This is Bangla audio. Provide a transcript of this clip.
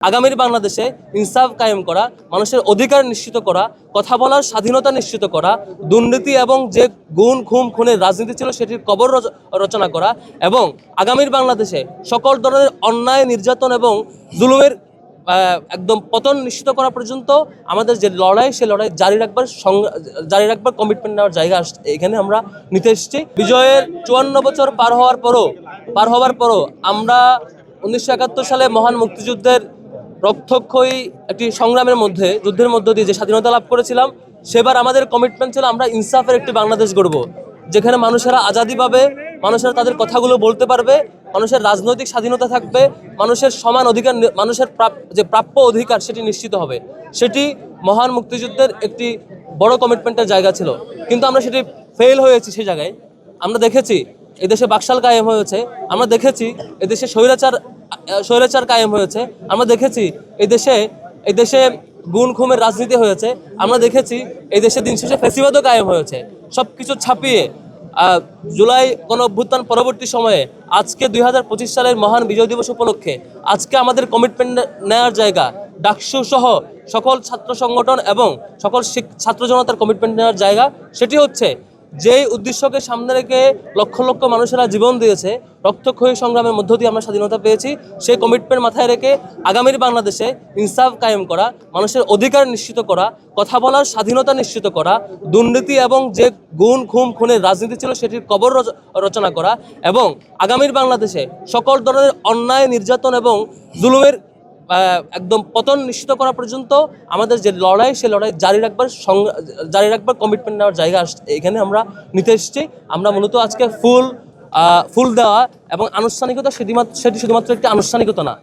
আগামীর বাংলাদেশে ইনসাফ কায়েম করা, মানুষের অধিকার নিশ্চিত করা, কথা বলার স্বাধীনতা নিশ্চিত করা, দুর্নীতি এবং যে গুণ খুম খুনের রাজনীতি ছিল সেটির কবর রচ- রচনা করা এবং আগামীর বাংলাদেশে সকল ধরনের অন্যায়, নির্যাতন এবং জুলুমের একদম পতন নিশ্চিত করা পর্যন্ত আমাদের যে লড়াই, সে লড়াই জারি রাখবার জারি রাখবার কমিটমেন্ট নেওয়ার জায়গা এখানে আমরা নিতে এসেছি। বিজয়ের চুয়ান্ন বছর পার হওয়ার পরও, পার হওয়ার পরও আমরা উনিশশো একাত্তর সালে মহান মুক্তিযুদ্ধের রক্তক্ষয়ী একটি সংগ্রামের মধ্যে, যুদ্ধের মধ্য দিয়ে যে স্বাধীনতা লাভ করেছিলাম, সেবার আমাদের কমিটমেন্ট ছিল আমরা ইনসাফের একটি বাংলাদেশ গড়ব, যেখানে মানুষেরা আজাদি পাবে, মানুষেরা তাদের কথাগুলো বলতে পারবে, মানুষের রাজনৈতিক স্বাধীনতা থাকবে, মানুষের সমান অধিকার মানুষের যে প্রাপ্য অধিকার সেটি নিশ্চিত হবে। সেটি মহান মুক্তিযুদ্ধের একটি বড় কমিটমেন্টের জায়গা ছিল। কিন্তু আমরা সেটি ফেল হয়েছি সেই জায়গায়। আমরা দেখেছি, এদেশে বাকশাল কায়েম হয়েছে। আমরা দেখেছি, এদেশে স্বৈরাচার স্বৈরাচার কায়েম হয়েছে। আমরা দেখেছি এদেশে দেশে গুণ খুমের রাজনীতি হয়েছে। আমরা দেখেছি এই দেশে দিন শেষে ফেসিবাদও কায়েম হয়েছে। সব কিছু ছাপিয়ে জুলাই গণ অভ্যুত্থান পরবর্তী সময়ে, আজকে দুই হাজার পঁচিশ সালের মহান বিজয় দিবস উপলক্ষে, আজকে আমাদের কমিটমেন্ট নেওয়ার জায়গা, ডাকসু সহ সকল ছাত্র সংগঠন এবং সকল ছাত্র জনতার কমিটমেন্ট নেওয়ার জায়গা, সেটি হচ্ছে যেই উদ্দেশ্যকে সামনে রেখে লক্ষ লক্ষ মানুষেরা জীবন দিয়েছে, রক্তক্ষয়ী সংগ্রামের মধ্য দিয়ে আমরা স্বাধীনতা পেয়েছি, সেই কমিটমেন্ট মাথায় রেখে আগামীর বাংলাদেশে ইনসাফ কায়েম করা, মানুষের অধিকার নিশ্চিত করা, কথা বলার স্বাধীনতা নিশ্চিত করা, দুর্নীতি এবং যে গুণ খুম খুনের রাজনীতি ছিল সেটির কবর রচ- রচনা করা এবং আগামীর বাংলাদেশে সকল ধরনের অন্যায়, নির্যাতন এবং জুলুমের একদম পতন নিশ্চিত করা পর্যন্ত আমাদের যে লড়াই, সে লড়াই জারি রাখবার জারি রাখবার কমিটমেন্ট নেওয়ার জায়গা এখানে আমরা নিতে এসেছি। আমরা মূলত আজকে ফুল ফুল দেওয়া এবং আনুষ্ঠানিকতা সেটি সেটি শুধুমাত্র একটি আনুষ্ঠানিকতা না